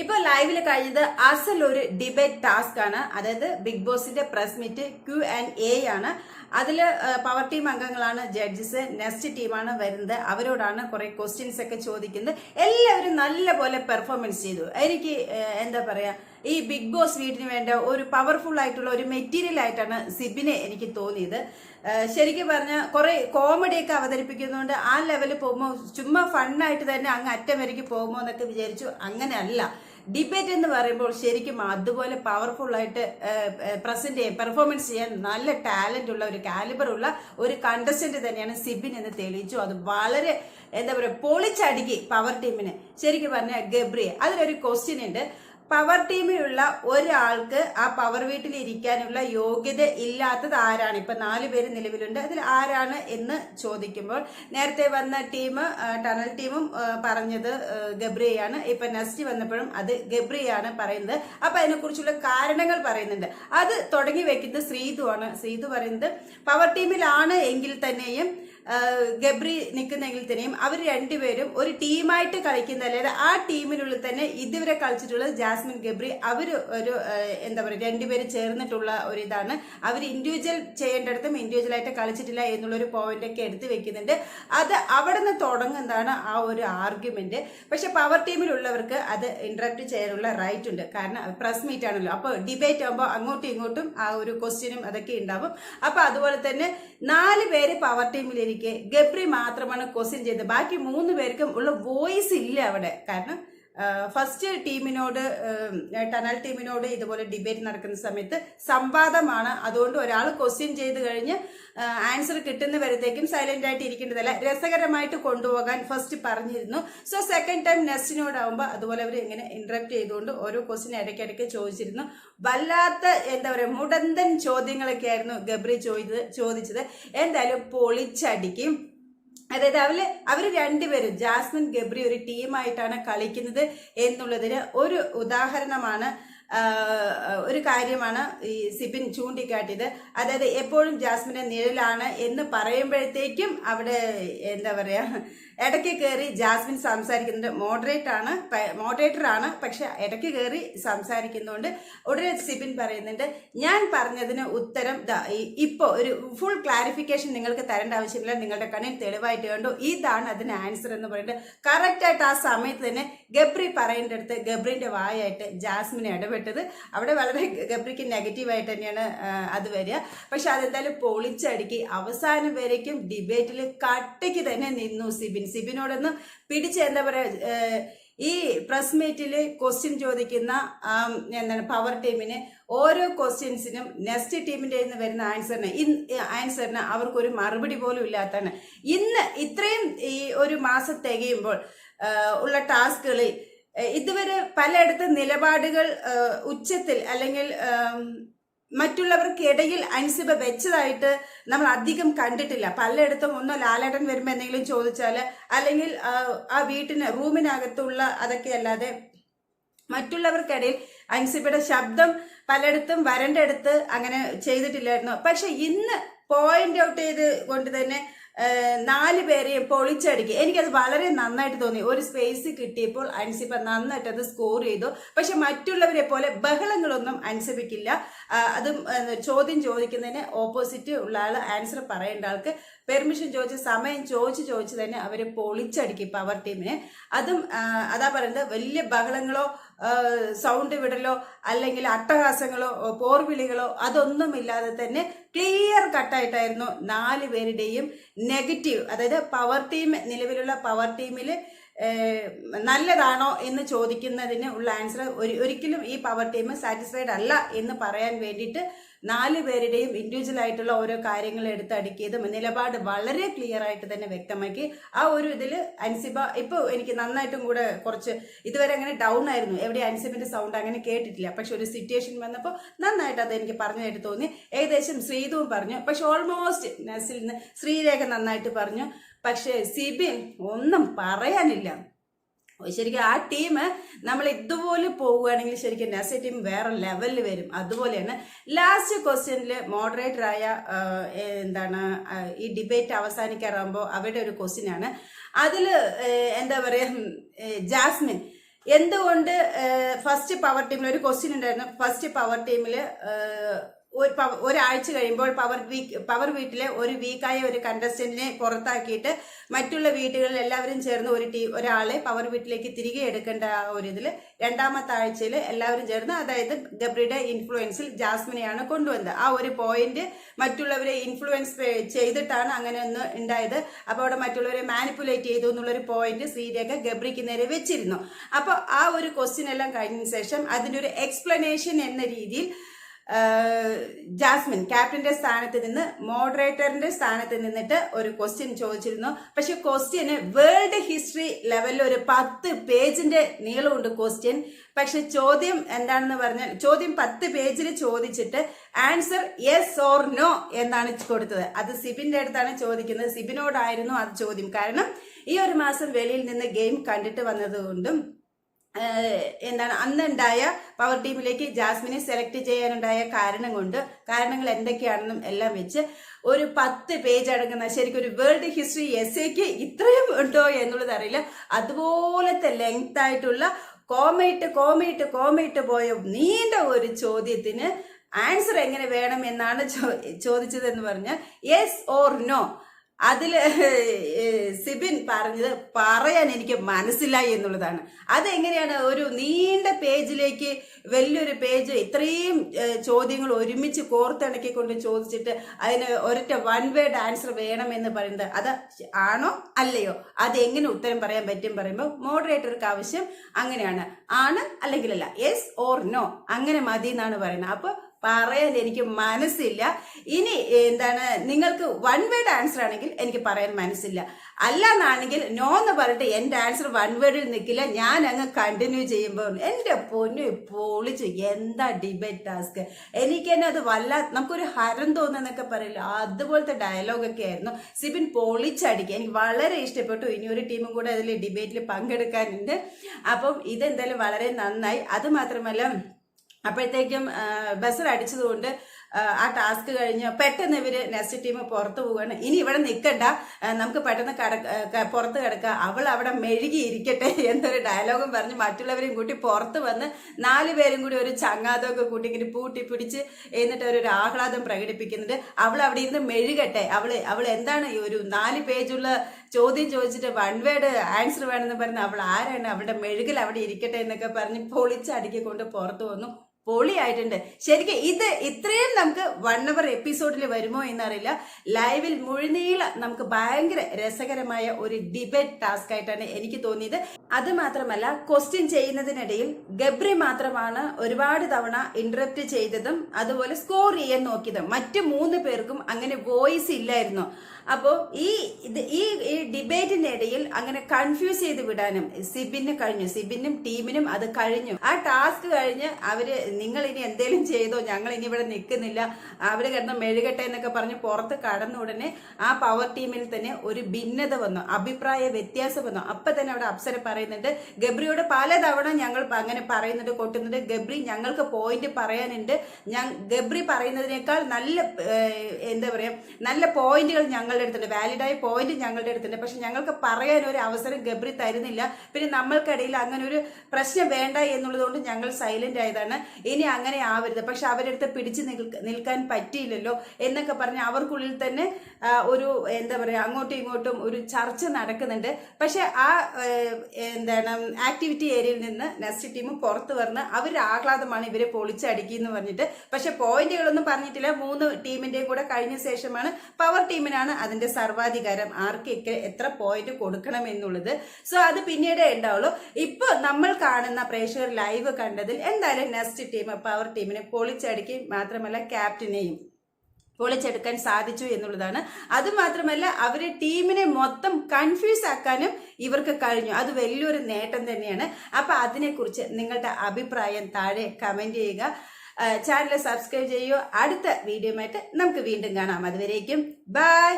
ഇപ്പൊ ലൈവിൽ കഴിഞ്ഞത് അസൽ ഒരു ഡിബേറ്റ് ടാസ്ക് ആണ്. അതായത് ബിഗ് ബോസിന്റെ press meet Q and A ആണ്. അതിൽ പവർ ടീം അംഗങ്ങളാണ് ജഡ്ജസ് നെക്സ്റ്റ് ടീമാണ് വരുന്നത്. അവരോടാണ് കുറെ ക്വസ്റ്റ്യൻസ് ഒക്കെ ചോദിക്കുന്നത്. എല്ലാവരും നല്ല പോലെ പെർഫോമൻസ് ചെയ്തു. എനിക്ക് എന്താ പറയാ ഈ ബിഗ് ബോസ് വീടിന് വേണ്ട ഒരു പവർഫുൾ ആയിട്ടുള്ള ഒരു മെറ്റീരിയൽ ആയിട്ടാണ് സിബിനെ എനിക്ക് തോന്നിയത്. ശരിക്കും പറഞ്ഞാൽ കുറേ കോമഡിയൊക്കെ അവതരിപ്പിക്കുന്നതുകൊണ്ട് ആ ലെവലിൽ പോകുമ്പോൾ ചുമ്മാ ഫണ്ണായിട്ട് തന്നെ അങ്ങ് അറ്റം വരയ്ക്ക് പോകുമോ എന്നൊക്കെ വിചാരിച്ചു. അങ്ങനെയല്ല. ഡിബേറ്റ് എന്ന് പറയുമ്പോൾ ശരിക്കും അതുപോലെ പവർഫുൾ ആയിട്ട് പ്രസന്റ് ചെയ്യാൻ പെർഫോമൻസ് ചെയ്യാൻ നല്ല ടാലന്റ് ഉള്ള ഒരു കാലിബർ ഉള്ള ഒരു കണ്ടസ്റ്റന്റ് തന്നെയാണ് സിബിൻ എന്ന് തെളിയിച്ചു. അത് വളരെ എന്താ പറയുക പൊളിച്ചടുക്കി പവർ ടീമിന് ശരിക്കും പറഞ്ഞ ഗബ്രിയെ. അതിലൊരു ക്വസ്റ്റ്യൻ ഉണ്ട്. പവർ ടീമിലുള്ള ഒരാൾക്ക് ആ പവർ വീട്ടിൽ ഇരിക്കാനുള്ള യോഗ്യത ഇല്ലാത്തത് ആരാണ്? ഇപ്പൊ നാല് പേര് നിലവിലുണ്ട്. അതിൽ ആരാണ് എന്ന് ചോദിക്കുമ്പോൾ നേരത്തെ വന്ന ടീം ടണൽ ടീമും പറഞ്ഞത് ഗബ്രിയാണ് ഇപ്പൊ നെക്സ്റ്റ് വന്നപ്പോഴും അത് ഗബ്രിയാണ് പറയുന്നത്. അപ്പൊ അതിനെക്കുറിച്ചുള്ള കാരണങ്ങൾ പറയുന്നുണ്ട്. അത് തുടങ്ങി വെക്കുന്നത് ശ്രീതു ആണ് ശ്രീതു പറയുന്നത് പവർ ടീമിലാണ് എങ്കിൽ തന്നെയും ഗബ്രി നിൽക്കുന്നെങ്കിൽ തന്നെയും അവർ രണ്ടുപേരും ഒരു ടീമായിട്ട് കളിക്കുന്ന അതായത് ആ ടീമിനുള്ളിൽ തന്നെ ഇതുവരെ കളിച്ചിട്ടുള്ളത് ജാസ്മിൻ ഗബ്രി അവർ ഒരു എന്താ പറയുക രണ്ടുപേരും ചേർന്നിട്ടുള്ള ഒരു ഇതാണ്. അവർ ഇൻഡിവിജ്വൽ ചെയ്യേണ്ടടത്തും ഇൻഡിവിജ്വൽ ആയിട്ട് കളിച്ചിട്ടില്ല എന്നുള്ളൊരു പോയിന്റ് ഒക്കെ എടുത്തു വെക്കുന്നുണ്ട്. അത് അവിടെ നിന്ന് തുടങ്ങുന്നതാണ് ആ ഒരു ആർഗ്യുമെന്റ് പക്ഷെ പവർ ടീമിലുള്ളവർക്ക് അത് ഇന്ററപ്റ്റ് ചെയ്യാനുള്ള റൈറ്റ് ഉണ്ട്. കാരണം പ്രസ് മീറ്റ് ആണല്ലോ. അപ്പോൾ ഡിബേറ്റ് ആകുമ്പോൾ അങ്ങോട്ടും ഇങ്ങോട്ടും ആ ഒരു ക്വസ്റ്റ്യനും അതൊക്കെ ഉണ്ടാവും. അപ്പോൾ അതുപോലെ തന്നെ നാല് പേര് പവർ ടീമിലിരിക്കെ ഗബ്രി മാത്രമാണ് ക്വസ്റ്റ്യൻ ചെയ്തത്. ബാക്കി മൂന്ന് പേർക്കും ഉള്ള വോയിസ് ഇല്ല അവിടെ. കാരണം ഫസ്റ്റ് ടീമിനോട് ടണൽ ടീമിനോട് ഇതുപോലെ ഡിബേറ്റ് നടക്കുന്ന സമയത്ത് സംവാദമാണ്. അതുകൊണ്ട് ഒരാൾ ക്വസ്റ്റ്യൻ ചെയ്ത് കഴിഞ്ഞ് ആൻസർ കിട്ടുന്ന വരത്തേക്കും സൈലന്റ് ആയിട്ട് ഇരിക്കേണ്ടതല്ല. രസകരമായിട്ട് കൊണ്ടുപോകാൻ ഫസ്റ്റ് പറഞ്ഞിരുന്നു. സോ സെക്കൻഡ് ടൈം നെസ്റ്റിനോടാവുമ്പോൾ അതുപോലെ അവർ ഇങ്ങനെ ഇന്ററപ്റ്റ് ചെയ്തുകൊണ്ട് ഓരോ ക്വസ്റ്റ്യൻ ഇടയ്ക്കിടയ്ക്ക് ചോദിച്ചിരുന്നു. വല്ലാത്ത എന്താ പറയുക മുടന്തൻ ചോദ്യങ്ങളൊക്കെ ആയിരുന്നു ഗബ്രി ചോദിച്ചത്. ചോദിച്ചത് എന്തായാലും പൊളിച്ചടിക്കും. അതായത് അവർ അവർ രണ്ടുപേരും ജാസ്മിൻ ഗബ്രി ഒരു ടീമായിട്ടാണ് കളിക്കുന്നത് എന്നുള്ളതിന് ഒരു ഉദാഹരണമാണ് ഒരു കാര്യമാണ് ഈ സിബിൻ ചൂണ്ടിക്കാട്ടിയത്. അതായത് എപ്പോഴും ജാസ്മിന്റെ നിഴലാണ് എന്ന് പറയുമ്പോഴത്തേക്കും അവിടെ എന്താ പറയുക ഇടയ്ക്ക് കയറി ജാസ്മിൻ സംസാരിക്കുന്നുണ്ട്. മോഡറേറ്റ് ആണ് മോഡറേറ്റർ ആണ് പക്ഷെ ഇടയ്ക്ക് കയറി സംസാരിക്കുന്നതുകൊണ്ട് ഉടനെ സിബിൻ പറയുന്നുണ്ട് ഞാൻ പറഞ്ഞതിന് ഉത്തരം ഇപ്പോൾ ഇപ്പോ ഒരു ഫുൾ ക്ലാരിഫിക്കേഷൻ നിങ്ങൾക്ക് തരേണ്ട ആവശ്യമില്ല. നിങ്ങളുടെ കണ്ണിൽ തെളിവായിട്ട് കണ്ടു. ഇതാണ് അതിന് ആൻസർ എന്ന് പറയുന്നത് കറക്റ്റായിട്ട് ആ സമയത്ത് തന്നെ ഗബ്രി പറയേണ്ട അടുത്ത് ഗബ്രിന്റെ വായായിട്ട് ജാസ്മിനെ ഇടപെട്ടത് അവിടെ വളരെ ഗബ്രിക്ക് നെഗറ്റീവായിട്ട് തന്നെയാണ് ആ, അത് വരിക. പക്ഷെ അതെന്തായാലും പൊളിച്ചടുക്കി അവസാനം വരേക്കും ഡിബേറ്റിൽ കട്ടയ്ക്ക് തന്നെ നിന്നു സിബിൻ. സിബിനോടൊന്നും പിടിച്ച് എന്താ പറയുക ഈ പ്രസ് മീറ്റിൽ ക്വസ്റ്റ്യൻ ചോദിക്കുന്ന എന്താണ് പവർ ടീമിന് ഓരോ ക്വസ്റ്റ്യൻസിനും നെക്സ്റ്റ് ടീമിന്റെ നിന്ന് വരുന്ന ആൻസറിന് ഇന്ന് ആൻസറിന് അവർക്കൊരു മറുപടി പോലും ഇല്ലാത്തതാണ്. ഇന്ന് ഇത്രയും ഈ ഒരു മാസം തികയുമ്പോൾ ഉള്ള ടാസ്കുകളിൽ ഇതുവരെ പലയിടത്തും നിലപാടുകൾ ഉച്ചത്തിൽ അല്ലെങ്കിൽ മറ്റുള്ളവർക്കിടയിൽ അൻസിബ വെച്ചതായിട്ട് നമ്മൾ അധികം കണ്ടിട്ടില്ല. പലയിടത്തും ഒന്നോ ലാലേട്ടൻ വരുമ്പോൾ എന്തെങ്കിലും ചോദിച്ചാൽ അല്ലെങ്കിൽ ആ, വീട്ടിന് റൂമിനകത്തുള്ള അതൊക്കെ അല്ലാതെ മറ്റുള്ളവർക്കിടയിൽ അൻസിബയുടെ ശബ്ദം പലയിടത്തും വരണ്ടെടുത്ത് അങ്ങനെ ചെയ്തിട്ടില്ലായിരുന്നു. പക്ഷെ ഇന്ന് പോയിന്റ് ഔട്ട് ചെയ്ത് കൊണ്ട് തന്നെ നാല് പേരെയും പൊളിച്ചടുക്കി. എനിക്കത് വളരെ നന്നായിട്ട് തോന്നി. ഒരു സ്പേസ് കിട്ടിയപ്പോൾ അൻസിബ നന്നായിട്ട് അത് സ്കോർ ചെയ്തു. പക്ഷെ മറ്റുള്ളവരെ പോലെ ബഹളങ്ങളൊന്നും അൻസിബയ്ക്കില്ല അതും ചോദ്യം ചോദിക്കുന്നതിന് ഓപ്പോസിറ്റ് ഉള്ള ആൾ ആൻസർ പറയേണ്ട ആൾക്ക് പെർമിഷൻ ചോദിച്ച് സമയം ചോദിച്ച് ചോദിച്ച് തന്നെ അവരെ പൊളിച്ചടിക്കും പവർ ടീമിനെ. അതും അതാ പറയുന്നത് വലിയ ബഹളങ്ങളോ സൗണ്ട് വിടലോ അല്ലെങ്കിൽ അട്ടഹാസങ്ങളോ പോർവിളികളോ അതൊന്നുമില്ലാതെ തന്നെ ക്ലിയർ കട്ടായിട്ടായിരുന്നു നാല് പേരുടെയും നെഗറ്റീവ് അതായത് പവർ ടീം നിലവിലുള്ള പവർ ടീമിൽ നല്ലതാണോ എന്ന് ചോദിക്കുന്നതിന് ഉള്ള ആൻസർ ഒരിക്കലും ഈ പവർ ടീം സാറ്റിസ്ഫൈഡ് അല്ല എന്ന് പറയാൻ വേണ്ടിയിട്ട് നാല് പേരുടെയും ഇൻഡിവിജ്വൽ ആയിട്ടുള്ള ഓരോ കാര്യങ്ങൾ എടുത്തടുക്കിയതും നിലപാട് വളരെ ക്ലിയർ ആയിട്ട് തന്നെ വ്യക്തമാക്കി. ആ ഒരു ഇതിൽ അൻസിബ ഇപ്പോൾ എനിക്ക് നന്നായിട്ടും കൂടെ കുറച്ച് ഇതുവരെ അങ്ങനെ ഡൗൺ ആയിരുന്നു. എവിടെ അൻസിബിന്റെ സൗണ്ട് അങ്ങനെ കേട്ടിട്ടില്ല. പക്ഷെ ഒരു സിറ്റുവേഷൻ വന്നപ്പോൾ നന്നായിട്ട് അത് എനിക്ക് പറഞ്ഞതായിട്ട് തോന്നി. ഏകദേശം ശ്രീതുവും പറഞ്ഞു. പക്ഷെ ഓൾമോസ്റ്റ് നസിൽ നിന്ന് ശ്രീരേഖ നന്നായിട്ട് പറഞ്ഞു. പക്ഷേ സിബിൻ ഒന്നും പറയാനില്ല. ശരിക്കും ആ ടീം നമ്മൾ ഇതുപോലെ പോവുകയാണെങ്കിൽ ശരിക്കും നസ ടീം വേറെ ലെവലിൽ വരും. അതുപോലെയാണ് ലാസ്റ്റ് ക്വസ്റ്റ്യനിൽ മോഡറേറ്ററായ എന്താണ് ഈ ഡിബേറ്റ് അവസാനിക്കാറാകുമ്പോൾ അവരുടെ ഒരു ക്വസ്റ്റ്യനാണ് അതിൽ എന്താ പറയുക ജാസ്മിൻ എന്തുകൊണ്ട് ഫസ്റ്റ് പവർ ടീമിൽ ഒരു ക്വസ്റ്റ്യൻ ഉണ്ടായിരുന്നു. ഫസ്റ്റ് പവർ ടീമിൽ ഒരു പവർ ഒരാഴ്ച കഴിയുമ്പോൾ പവർ വീക്ക് പവർ വീട്ടിലെ ഒരു വീക്കായ ഒരു കണ്ടസ്റ്റന്റിനെ പുറത്താക്കിയിട്ട് മറ്റുള്ള വീട്ടുകളിൽ എല്ലാവരും ചേർന്ന് ഒരു ടീ ഒരാളെ പവർ വീട്ടിലേക്ക് തിരികെ എടുക്കേണ്ട ഒരു ഇതിൽ രണ്ടാമത്തെ ആഴ്ചയിൽ എല്ലാവരും ചേർന്ന് അതായത് ഗബ്രിയുടെ ഇൻഫ്ലുവൻസിൽ ജാസ്മിനെയാണ് കൊണ്ടുവന്നത്. ആ ഒരു പോയിന്റ് മറ്റുള്ളവരെ ഇൻഫ്ലുവൻസ് ചെയ്തിട്ടാണ് അങ്ങനെ ഒന്ന് ഉണ്ടായത്. അപ്പോൾ അവിടെ മറ്റുള്ളവരെ മാനിപ്പുലേറ്റ് ചെയ്തു എന്നുള്ളൊരു പോയിന്റ് ശ്രീരേഖ ഗബ്രിക്ക് നേരെ വെച്ചിരുന്നു. അപ്പോൾ ആ ഒരു ക്വസ്റ്റ്യൻ എല്ലാം കഴിഞ്ഞ ശേഷം അതിന്റെ ഒരു എക്സ്പ്ലനേഷൻ എന്ന രീതിയിൽ ജാസ്മിൻ ക്യാപ്റ്റന്റെ സ്ഥാനത്ത് നിന്ന് മോഡറേറ്ററിന്റെ സ്ഥാനത്ത് നിന്നിട്ട് ഒരു ക്വസ്റ്റ്യൻ ചോദിച്ചിരുന്നു. പക്ഷെ ക്വസ്റ്റ്യന് വേൾഡ് ഹിസ്റ്ററി ലെവലിൽ ഒരു പത്ത് പേജിന്റെ നീളമുണ്ട് ക്വസ്റ്റ്യൻ പക്ഷെ ചോദ്യം എന്താണെന്ന് പറഞ്ഞാൽ ചോദ്യം പത്ത് പേജിൽ ചോദിച്ചിട്ട് ആൻസർ യെസ് ഓർ നോ എന്നാണ് കൊടുത്തത്. അത് സിബിന്റെ അടുത്താണ് ചോദിക്കുന്നത്. സിബിനോടായിരുന്നു അത് ചോദ്യം. കാരണം ഈ ഒരു മാസം വെളിയിൽ നിന്ന് ഗെയിം കണ്ടിട്ട് വന്നതുകൊണ്ടും എന്താണ് അന്നുണ്ടായ പവർ ടീമിലേക്ക് ജാസ്മിനെ സെലക്ട് ചെയ്യാനുണ്ടായ കാരണം കൊണ്ട് കാരണങ്ങൾ എന്തൊക്കെയാണെന്നും എല്ലാം വെച്ച് ഒരു പത്ത് പേജ് അടങ്ങുന്ന ശരിക്കും ഒരു വേൾഡ് ഹിസ്റ്ററി എസ് എക്ക് ഇത്രയും ഉണ്ടോ എന്നുള്ളത് അറിയില്ല. അതുപോലത്തെ ലെങ്ത് ആയിട്ടുള്ള കോമയിട്ട് കോമയിട്ട് കോമയിട്ട് പോയ നീണ്ട ഒരു ചോദ്യത്തിന് ആൻസർ എങ്ങനെ വേണം എന്നാണ് ചോദിച്ചതെന്ന് പറഞ്ഞാൽ യെസ് ഓർ നോ അതിൽ സിബിൻ പറഞ്ഞത് പറയാൻ എനിക്ക് മനസ്സിലായി എന്നുള്ളതാണ്. അതെങ്ങനെയാണ് ഒരു നീണ്ട പേജിലേക്ക് വലിയൊരു പേജ് ഇത്രയും ചോദ്യങ്ങൾ ഒരുമിച്ച് കോർത്തിണക്കിക്കൊണ്ട് ചോദിച്ചിട്ട് അതിന് ഒരൊറ്റ വൺ വേർഡ് ആൻസർ വേണമെന്ന് പറയുന്നത് അത് ആണോ അല്ലയോ? അത് എങ്ങനെ ഉത്തരം പറയാൻ പറ്റും പറയുമ്പോൾ മോഡറേറ്റർക്ക് ആവശ്യം അങ്ങനെയാണ്. ആണ് അല്ലെങ്കിൽ അല്ല യെസ് ഓർ നോ അങ്ങനെ മതി എന്നാണ് പറയുന്നത്. അപ്പോൾ പറയാൻ എനിക്ക് മനസ്സില്ല. ഇനി എന്താണ് നിങ്ങൾക്ക് വൺ വേർഡ് ആൻസർ ആണെങ്കിൽ എനിക്ക് പറയാൻ മനസ്സില്ല. അല്ല എന്നാണെങ്കിൽ നോ എന്ന് പറഞ്ഞിട്ട് എന്റെ ആൻസർ വൺ വേർഡിൽ നിൽക്കില്ല. ഞാൻ അങ്ങ് കണ്ടിന്യൂ ചെയ്യുമ്പോൾ എന്റെ പൊന്നു പൊളിച്ചു എന്താ ഡിബേറ്റ് ടാസ്ക് എനിക്ക് തന്നെ അത് വല്ല നമുക്കൊരു ഹരം തോന്നുന്നൊക്കെ പറയില്ല? അതുപോലത്തെ ഡയലോഗൊക്കെ ആയിരുന്നു. സിബിൻ പൊളിച്ചടിക്കുക എനിക്ക് വളരെ ഇഷ്ടപ്പെട്ടു. ഇനി ഒരു ടീമും കൂടെ അതിൽ ഡിബേറ്റിൽ പങ്കെടുക്കാനുണ്ട്. അപ്പം ഇതെന്തായാലും വളരെ നന്നായി. അത് മാത്രമല്ല അപ്പോഴത്തേക്കും ബസ്സിൽ അടിച്ചതുകൊണ്ട് ആ, ടാസ്ക് കഴിഞ്ഞ് പെട്ടെന്ന് ഇവർ നെസ്റ്റ് ടീം പുറത്തു പോവുകയാണ്. ഇനി ഇവിടെ നിൽക്കണ്ട നമുക്ക് പെട്ടെന്ന് കട പുറത്ത് കിടക്കുക അവൾ അവിടെ മെഴുകി ഇരിക്കട്ടെ എന്നൊരു ഡയലോഗും പറഞ്ഞ് മറ്റുള്ളവരെയും കൂട്ടി പുറത്ത് വന്ന് നാല് പേരും കൂടി ഒരു ചങ്ങാതമൊക്കെ കൂട്ടി ഇങ്ങനെ പൂട്ടി പിടിച്ച് എന്നിട്ട് ഒരു ആഹ്ലാദം പ്രകടിപ്പിക്കുന്നുണ്ട്. അവൾ അവിടെ ഇരുന്ന് മെഴുകട്ടെ. അവൾ അവൾ എന്താണ് ഈ ഒരു നാല് പേജുള്ള ചോദ്യം ചോദിച്ചിട്ട് വൺ വേഡ് ആൻസർ വേണമെന്ന് പറഞ്ഞ് അവൾ ആരാണ്? അവളുടെ മെഴുകിൽ അവിടെ ഇരിക്കട്ടെ എന്നൊക്കെ പറഞ്ഞ് പൊളിച്ചടുക്കിക്കൊണ്ട് പുറത്തു വന്നു. പൊളിയായിട്ടുണ്ട്. ശരിക്കും ഇത് ഇത്രയും നമുക്ക് വൺ അവർ എപ്പിസോഡിൽ വരുമോ എന്നറിയില്ല. ലൈവിൽ മുഴുനീള നമുക്ക് ഭയങ്കര രസകരമായ ഒരു ഡിബേറ്റ് ടാസ്ക് ആയിട്ടാണ് എനിക്ക് തോന്നിയത്. അത് മാത്രമല്ല ക്വസ്റ്റ്യൻ ചെയ്യുന്നതിനിടയിൽ ഗബ്രി മാത്രമാണ് ഒരുപാട് തവണ ഇന്ററപ്റ്റ് ചെയ്തതും അതുപോലെ സ്കോർ ചെയ്യാൻ നോക്കിയതും. മറ്റു മൂന്ന് പേർക്കും അങ്ങനെ വോയിസ് ഇല്ലായിരുന്നു. അപ്പോൾ ഈ ഇത് ഈ ഇടയിൽ അങ്ങനെ കൺഫ്യൂസ് ചെയ്ത് വിടാനും സിബിന് കഴിഞ്ഞു. സിബിനും ടീമിനും അത് കഴിഞ്ഞു. ആ ടാസ്ക് കഴിഞ്ഞ് അവർ നിങ്ങൾ ഇനി എന്തേലും ചെയ്തോ ഞങ്ങൾ ഇനി ഇവിടെ നിൽക്കുന്നില്ല അവർ കിടന്ന് മെഴുകട്ടെ എന്നൊക്കെ പറഞ്ഞ് പുറത്ത് കടന്ന ഉടനെ ആ പവർ ടീമിൽ തന്നെ ഒരു ഭിന്നത വന്നു. അഭിപ്രായ വ്യത്യാസം വന്നു. അപ്പൊ തന്നെ അവിടെ അപ്സര പറയുന്നുണ്ട് ഗബ്രിയോട് പലതവണ ഞങ്ങൾ അങ്ങനെ പറയുന്നുണ്ട് കൊട്ടുന്നുണ്ട് ഗബ്രി ഞങ്ങൾക്ക് പോയിന്റ് പറയാനുണ്ട്. ഞാൻ ഗബ്രി പറയുന്നതിനേക്കാൾ നല്ല എന്താ പറയാ നല്ല പോയിന്റുകൾ ഞങ്ങളുടെ അടുത്തുണ്ട്. വാലിഡായ പോയിന്റ് ഞങ്ങളുടെ അടുത്തുണ്ട്. പക്ഷെ ഞങ്ങൾക്ക് പറയാൻ ഒരു അവസരം ഗബ്രി തരുന്നില്ല. പിന്നെ നമ്മൾക്കിടയിൽ അങ്ങനെ ഒരു പ്രശ്നം വേണ്ട എന്നുള്ളതുകൊണ്ട് ഞങ്ങൾ സൈലന്റ് ആയതാണ്. ഇനി അങ്ങനെ ആവരുത്. പക്ഷെ അവരുടെ അടുത്ത് പിടിച്ചു നിൽക്കാൻ പറ്റിയില്ലല്ലോ എന്നൊക്കെ പറഞ്ഞ് അവർക്കുള്ളിൽ തന്നെ ഒരു എന്താ പറയുക അങ്ങോട്ടും ഇങ്ങോട്ടും ഒരു ചർച്ച നടക്കുന്നുണ്ട്. പക്ഷെ ആ എന്താണ് ആക്ടിവിറ്റി ഏരിയയിൽ നിന്ന് നെസ്റ്റ് ടീം പുറത്ത് വന്ന് അവരുടെ ആഹ്ലാദമാണ് ഇവരെ പൊളിച്ചടിക്കുന്നു പറഞ്ഞിട്ട്. പക്ഷെ പോയിന്റുകളൊന്നും പറഞ്ഞിട്ടില്ല. മൂന്ന് ടീമിന്റെയും കൂടെ കഴിഞ്ഞ ശേഷമാണ് പവർ ടീമിനാണ് അതിന്റെ സർവാധികാരം ആർക്കൊക്കെ എത്ര പോയിന്റ് കൊടുക്കണം എന്നുള്ളത്. സോ അത് പിന്നീടേ ഉണ്ടാവുള്ളൂ. ഇപ്പൊ നമ്മൾ കാണുന്ന പ്രേക്ഷകർ ലൈവ് കണ്ടതിൽ എന്തായാലും നെസ്റ്റ് ടീം പവർ ടീമിനെ പൊളിച്ചടുക്കി മാത്രമല്ല ക്യാപ്റ്റനെയും പൊളിച്ചെടുക്കാൻ സാധിച്ചു എന്നുള്ളതാണ്. അത് മാത്രമല്ല അവരെ ടീമിനെ മൊത്തം കൺഫ്യൂസ് ആക്കാനും ഇവർക്ക് കഴിഞ്ഞു. അത് വലിയൊരു നേട്ടം തന്നെയാണ്. അപ്പൊ അതിനെക്കുറിച്ച് നിങ്ങളുടെ അഭിപ്രായം താഴെ കമന്റ് ചെയ്യുക. ചാനൽ സബ്സ്ക്രൈബ് ചെയ്യുക. അടുത്ത വീഡിയോയുമായിട്ട് നമുക്ക് വീണ്ടും കാണാം. അതുവരേക്കും ബൈ